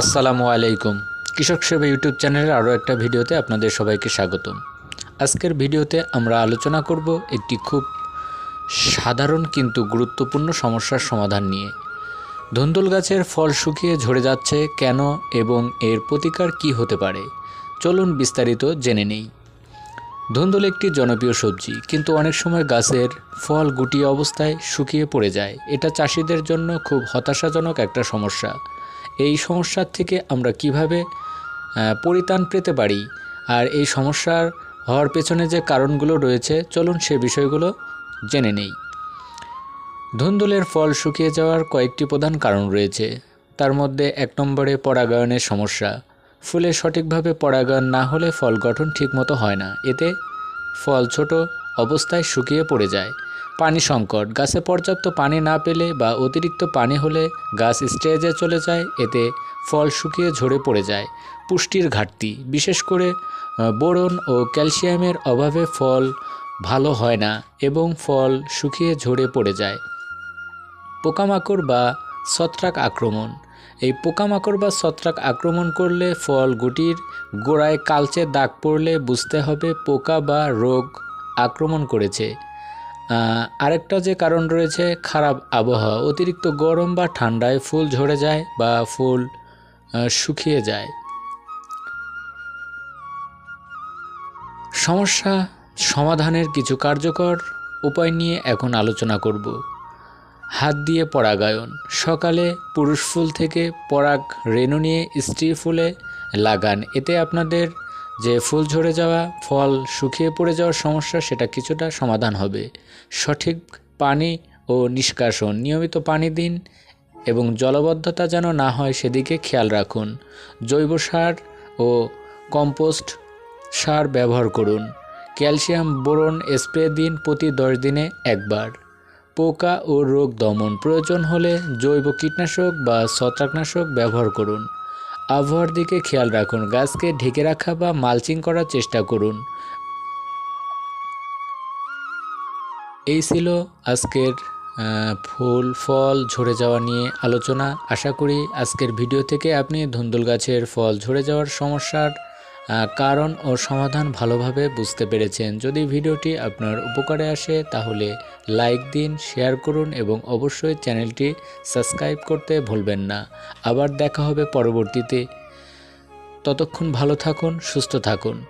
আসসালামু আলাইকুম। কৃষক সেবা ইউটিউব চ্যানেলের আরও একটা ভিডিওতে আপনাদের সবাইকে স্বাগতম। আজকের ভিডিওতে আমরা আলোচনা করব একটি খুব সাধারণ কিন্তু গুরুত্বপূর্ণ সমস্যার সমাধান নিয়ে। ধুন্দুল গাছের ফল শুকিয়ে ঝরে যাচ্ছে কেন এবং এর প্রতিকার কি হতে পারে? চলুন বিস্তারিত জেনে নেই। ধুন্দুল একটি জনপ্রিয় সবজি, কিন্তু অনেক সময় গাছের ফল গুটিয়ে অবস্থায় শুকিয়ে পড়ে যায়। এটা চাষিদের জন্য খুব হতাশাজনক একটা সমস্যা। এই সমস্যার থেকে আমরা কীভাবে পরিত্রাণ পেতে পারি? আর এই সমস্যার হওয়ার পেছনে যে কারণগুলো রয়েছে, চলুন সে বিষয়গুলো জেনে নেই। ধুন্দুলের ফল শুকিয়ে যাওয়ার কয়েকটি প্রধান কারণ রয়েছে। তার মধ্যে এক নম্বরে পরাগায়নের সমস্যা। ফুলে সঠিকভাবে পরাগায়ন না হলে ফল গঠন ঠিকমতো হয় না। এতে ফল ছোট অবস্থায় শুকিয়ে পড়ে যায়। পানি সংকট, গাছে পর্যাপ্ত পানি না পেলে বা অতিরিক্ত পানি হলে গাছ স্টেজে চলে যায়, এতে ফল শুকিয়ে ঝরে পড়ে যায়। পুষ্টির ঘাটতি, বিশেষ করে বোরন ও ক্যালসিয়ামের অভাবে ফল ভালো হয় না এবং ফল শুকিয়ে ঝরে পড়ে যায়। পোকামাকড় বা ছত্রাক আক্রমণ, এই পোকামাকড় বা ছত্রাক আক্রমণ করলে ফল গুটির গোড়ায় কালচে দাগ পড়লে বুঝতে হবে পোকা বা রোগ আক্রমণ করেছে। আরেকটা যে কারণ রয়েছে, খারাপ আবহাওয়া। অতিরিক্ত গরম বা ঠান্ডায় ফুল ঝরে যায় বা ফুল শুকিয়ে যায়। সমস্যা সমাধানের কিছু কার্যকর উপায় নিয়ে এখন আলোচনা করব। হাত দিয়ে পরাগায়ন। সকালে পুরুষ ফুল থেকে পরাগ রেণু নিয়ে স্ত্রী ফুলে লাগান। এতে আপনাদের যে ফুল ঝরে যাওয়া, ফল শুকিয়ে পড়ে যাওয়ার সমস্যা, সেটা কিছুটা সমাধান হবে। সঠিক পানি ও নিষ্কাশন, নিয়মিত পানি দিন এবং জলবদ্ধতা যেন না হয়, সেদিকে খেয়াল রাখুন। জৈব সার ও কম্পোস্ট সার ব্যবহার করুন। ক্যালসিয়াম বোরন স্প্রে দিন প্রতি দশ দিনে একবার। পোকা ও রোগ দমন প্রয়োজন হলে জৈব কীটনাশক বা ছত্রাকনাশক ব্যবহার করুন। আবহাওয়ার দিকে খেয়াল রাখুন, গাছকে ঢেকে রাখা বা মালচিং করার চেষ্টা করুন। এই ছিল আজকের ফুল, ফল, ঝরে যাওয়া নিয়ে আলোচনা। আশা করি আজকের ভিডিও থেকে আপনি ধুন্দুল গাছের ফল, ঝরে যাওয়ার সমস্যার কারণ ও সমাধান ভালোভাবে বুঝতে পেরেছেন। যদি ভিডিওটি আপনার উপকারে আসে, তাহলে লাইক দিন, শেয়ার করুন এবং অবশ্যই চ্যানেলটি সাবস্ক্রাইব করতে ভুলবেন না। আবার দেখা হবে পরবর্তীতে। ততক্ষণ ভালো থাকুন, সুস্থ থাকুন।